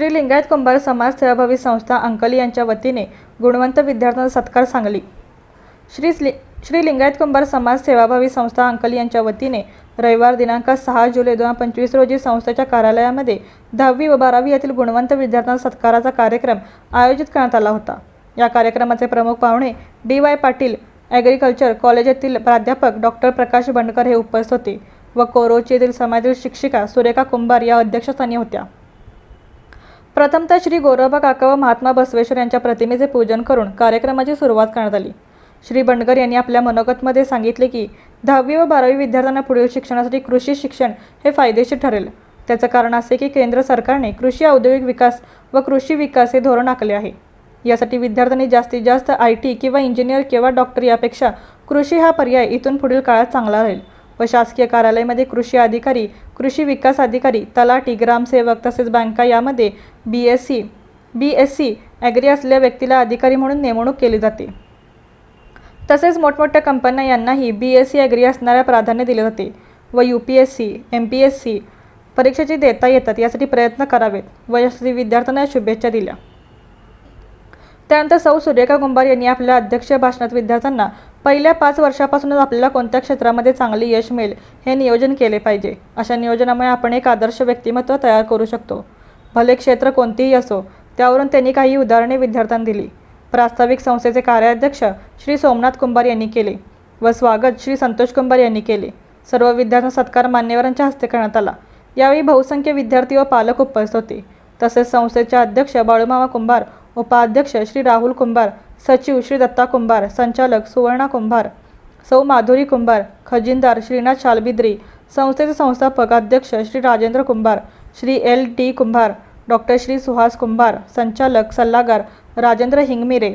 श्री लिंगायत कुंभार समाज सेवाभावी संस्था अंकली यांच्या वतीने गुणवंत विद्यार्थ्यांचा सत्कार सांगली. श्री स्लि श्री लिंगायत कुंभार समाज सेवाभावी संस्था अंकली यांच्या वतीने रविवार दिनांक सहा जुलै दोन हजार पंचवीस रोजी संस्थेच्या कार्यालयामध्ये दहावी व बारावी यातील गुणवंत विद्यार्थ्यांचा सत्काराचा कार्यक्रम आयोजित करण्यात आला होता. या कार्यक्रमाचे प्रमुख पाहुणे D Y Patil agriculture college येथील प्राध्यापक डॉक्टर प्रकाश बंडकर हे उपस्थित होते व कोरोची येथील समाजातील शिक्षिका सुरेखा कुंभार या अध्यक्षस्थानी होत्या. प्रथमतः श्री गोरोबा काका व महात्मा बसवेश्वर यांच्या प्रतिमेचे पूजन करून कार्यक्रमाची सुरुवात करण्यात आली. श्री बंडकर यांनी आपल्या मनोगतमध्ये सांगितले की दहावी व बारावी विद्यार्थ्यांना पुढील शिक्षणासाठी कृषी शिक्षण हे फायदेशीर ठरेल. त्याचं कारण असे की केंद्र सरकारने कृषी औद्योगिक विकास व कृषी विकास हे धोरण आखले आहे. यासाठी विद्यार्थ्यांनी जास्तीत जास्त आय टी किंवा इंजिनियर किंवा डॉक्टर यापेक्षा कृषी हा पर्याय इथून पुढील काळात चांगला राहील. व शासकीय कार्यालयामध्ये कृषी अधिकारी कृषी विकास अधिकारी तलाठी ग्रामसेवक तसेच बँका यामध्ये B S C B S C agri असलेल्या व्यक्तीला अधिकारी म्हणून नेमणूक केली जाते. तसेच मोठमोठ्या कंपन्या यांनाही बी एस सी ॲग्री असणाऱ्या प्राधान्य दिले जाते व U P S C M P S C परीक्षेची देता येतात यासाठी प्रयत्न करावेत व यासाठी विद्यार्थ्यांना शुभेच्छा दिल्या. त्यानंतर सौ सुरेखा कुंभार यांनी आपल्या अध्यक्ष भाषणात विद्यार्थ्यांना पहिल्या पाच वर्षापासूनच आपल्याला कोणत्या क्षेत्रामध्ये चांगले यश मिळेल हे नियोजन केले पाहिजे. अशा नियोजनामुळे आपण एक आदर्श व्यक्तिमत्व तयार करू शकतो. भले क्षेत्र कोणतेही असो त्यावरून त्यांनी काही उदाहरणे विद्यार्थ्यांना दिली. प्रास्ताविक संस्थेचे कार्याध्यक्ष श्री सोमनाथ कुंभार यांनी केले व स्वागत श्री संतोष कुंभार यांनी केले. सर्व विद्यार्थ्यांना सत्कार मान्यवरांच्या हस्ते करण्यात आला. यावेळी बहुसंख्य विद्यार्थी व पालक उपस्थित होते. तसेच संस्थेचे अध्यक्ष बाळूमामा कुंभार उपाध्यक्ष श्री राहुल कुंभार सचिव श्री दत्ता कुंभार संचालक सुवर्णा कुंभार सौ माधुरी कुंभार खजिनदार श्रीनाथ शालबिद्री संस्थेचे संस्थापक अध्यक्ष Shri Rajendra Kumbhar Shri L T Kumbhar doctor Shri Suhas Kumbhar संचालक सल्लागार राजेंद्र हिंगमिरे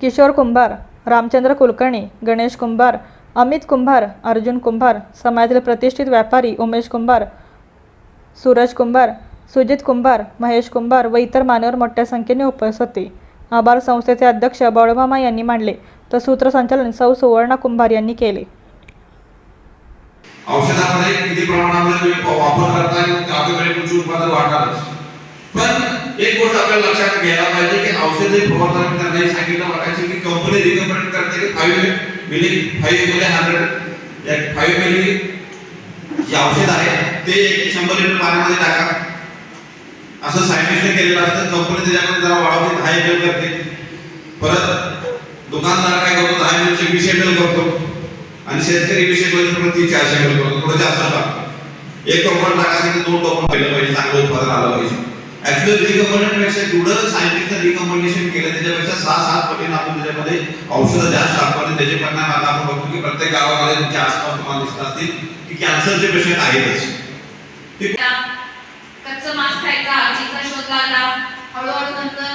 किशोर कुंभार रामचंद्र कुलकर्णी गणेश कुंभार अमित कुंभार अर्जुन कुंभार समाजातील प्रतिष्ठित व्यापारी उमेश कुंभार सूरज कुंभार सुजित कुंभार महेश कुंभार व इतर मान्यवर मोठ्या संख्येने उपस्थित होते. आभार संस्थेचे अध्यक्ष बाळूमामा यांनी मांडले. तर सूत्रसंचालन सौ सुवर्णा कुंभार यांनी केले. औषधामध्ये किती प्रमाणामध्ये तुम्ही वापर करताय? त्यावेळी तुमचे उत्पादन वाढणारच. पण एक गोष्ट आपल्याला लक्षात घ्यायला पाहिजे की औषधे फवारणी करण्याची सांगितलं वाटायचे की कंपनी रिकमेंड करते की five ml five ml hundred five ml जे औषध आहे ते एक शंभर लिटर पाण्यामध्ये टाका. असं सायंटिस्टने केलेलं असतं कंपनी त्याच्यामध्ये जरा वाढवते दहा एम करते. परत दुकानदार काय करतो दहा एम वीस एम करतो. आणि शेतकरी विषय पण ती चारशे एम करतो. थोडं जास्त टाकतो एक टोपण टाकायचं की दोन टोपण केलं पाहिजे चांगलं उत्पादन आलं पाहिजे. ऍक्च्युअली रिकमेंडेशनपेक्षा जेवढं सायंटिस्टचं रिकमेंडेशन केलं त्याच्यापेक्षा सहा सात पटीने आपण त्याच्यामध्ये औषधं जास्त टाकतो. आणि त्याचे परिणाम आता आपण बघतो की प्रत्येक गावामध्ये तुमच्या आसपास तुम्हाला दिसत असतील की कॅन्सरचे पेशंट आहेतच. ते आहे मांस खायचा आगीचा शोध लागला हळूहळू नंतर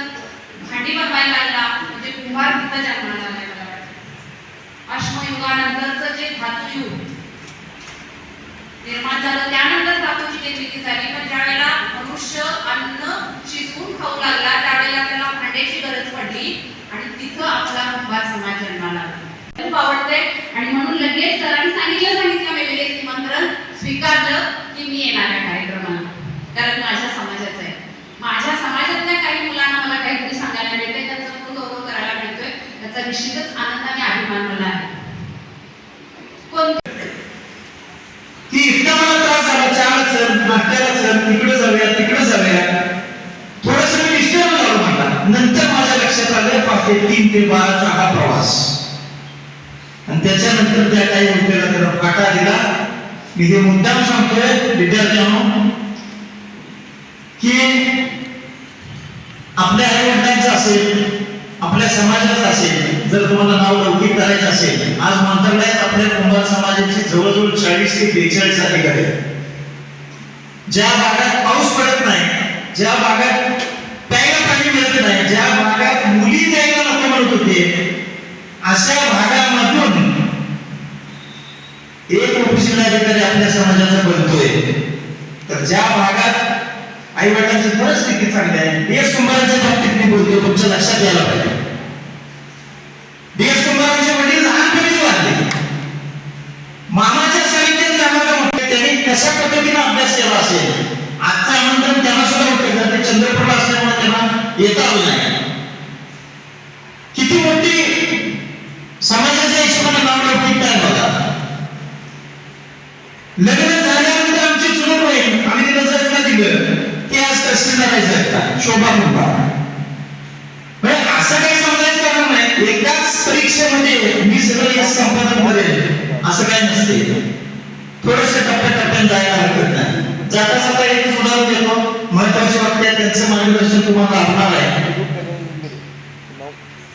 भांडी बनवायला लागला. म्हणजे कुंभार तिथं जन्माला आलाय मला वाटतं. अश्मयुगानंतरचं जे धातुयुग निर्माण झालं त्यानंतर धातूची निर्मिती झाली. पण ज्या वेळेला मनुष्य अन्न शिजवून खाऊ लागला त्यावेळेला त्याला भांड्याची गरज पडली आणि तिथं आपला कुंभार समाज जन्माला आला. खूप आवडते आणि म्हणून लगेच सरांनी सांगितलं सांगितलं वेगवेगळे निमंत्रण स्वीकारलं की मी येणार आहे कार्यक्रमाला कारण माझ्या समाजाचं आहे माझ्या समाजातल्या काही मुलांना मला काहीतरी सांगायला मिळते त्यांचा खूप गौरव करायला मिळतोय त्याचा निश्चितच आनंदाने अभिमान मला आहे. कोण की इतका मला त्रास झाला चहाला चल चल तिकडे जाऊया तिकडे जाऊया. थोडस मी डिस्टर्ब झालो म्हटला नंतर माझ्या लक्षात आलं पाचशे तीन ते बाराचा हा प्रवास. आणि त्याच्यानंतर त्या काही गोष्टीला त्याला फाटा दिला. मी ते मुद्दाम सांगतोय विद्यार्थ्यांनो हो, की आपल्या आई वडिलांचं असेल आपल्या समाजात असेल जर तुम्हाला नाव लौकिक करायचं असेल आज मंत्रालयात आपल्या कुंभार समाजाची जवळजवळ चाळीस ते बेचाळीस अधिकारी ज्या भागात पाऊस पडत नाही ज्या भागात प्यायला पाणी मिळत नाही ज्या भागात मुली द्यायला नको म्हणत होते अशा भागामधून एक प्रोफेशनल आपल्या समाजाचा बनतोय. तर ज्या भागात आई वडिलांची परिस्थिती चांगली आहे. डीएस कुंभारांच्या बाबतीत मी बोलतो तुमच्या लक्षात यायला पाहिजे. डीएस कुंभारांचे वडील लहानपणी वाढले. मामाच्या साहित्यात आम्हाला म्हटले त्यांनी कशा पद्धतीने अभ्यास केला असेल? आजचं आमंत्रण त्यांना सुद्धा म्हटलं जाते चंद्रपूरला असल्यामुळे त्यांना येता आलं नाही. आहे म्हणजे शोभा असं काही समजायचं कारण नाही. एकाच परीक्षेमध्ये मी सगळं या संपादन करेल असं काही नसते. थोडस टप्प्याटप्प्याने जायला हरकत नाही. जाता जाता एक उदाहरण देतो महत्त्वाचे वाक्य त्यांचं मार्गदर्शन तुम्हाला लाभणार आहे.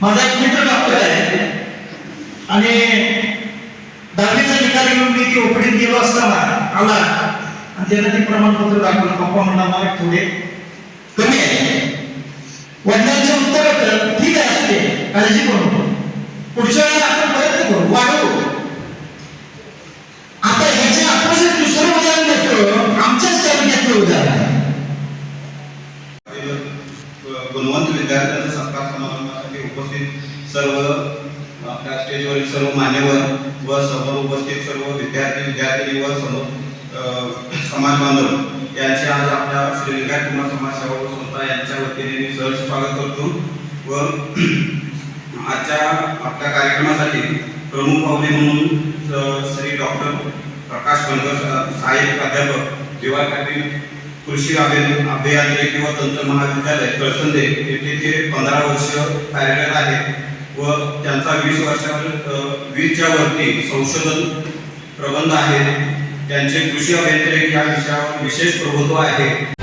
माझा एक मित्र डॉक्टर आहे. आणि दहावीचा निकाल घेऊन मी ती ओपडीत गेलो असताना आला. आणि त्यानं ते प्रमाणपत्र दाखवलं. पप्पा म्हणला मला थोडे काळजी करू पुढच्या वेळेला आपण प्रयत्न करू वाढवू. आता ह्याच्या अपोजिट दुसरं उदाहरण देतो आमच्याच तालुक्यातलं उदाहरण. गुणवंत विद्यार्थ्यांचा सत्कार समारंभासाठी उपस्थित सर्व आपल्या स्टेजवरील सर्व मान्यवर व समोर उपस्थित सर्व विद्यार्थी विद्यार्थिनी व समोर समाज बांधव यांचे आज आपल्या श्री लिंगायत कुमार समाज सेवा व संस्था यांच्या वतीने मी सहर्ष स्वागत करतो व आजच्या आपल्या कार्यक्रमासाठी प्रमुख पाहुणे म्हणून श्री डॉक्टर प्रकाश बनकर साहेब सहाय्यक प्राध्यापक दिवाळ पाटील कृषी अभियान अभियांत्रिकी किंवा तंत्र महाविद्यालय कळसंदे येथे ते पंधरा वर्ष कार्यरत आहेत व त्यांचा वीस वर्षावर वीसच्या वरती संशोधन प्रबंध आहे त्यांचे कृषी अभियांत्रिकी या विषयावर विशेष प्रभुत्व आहे.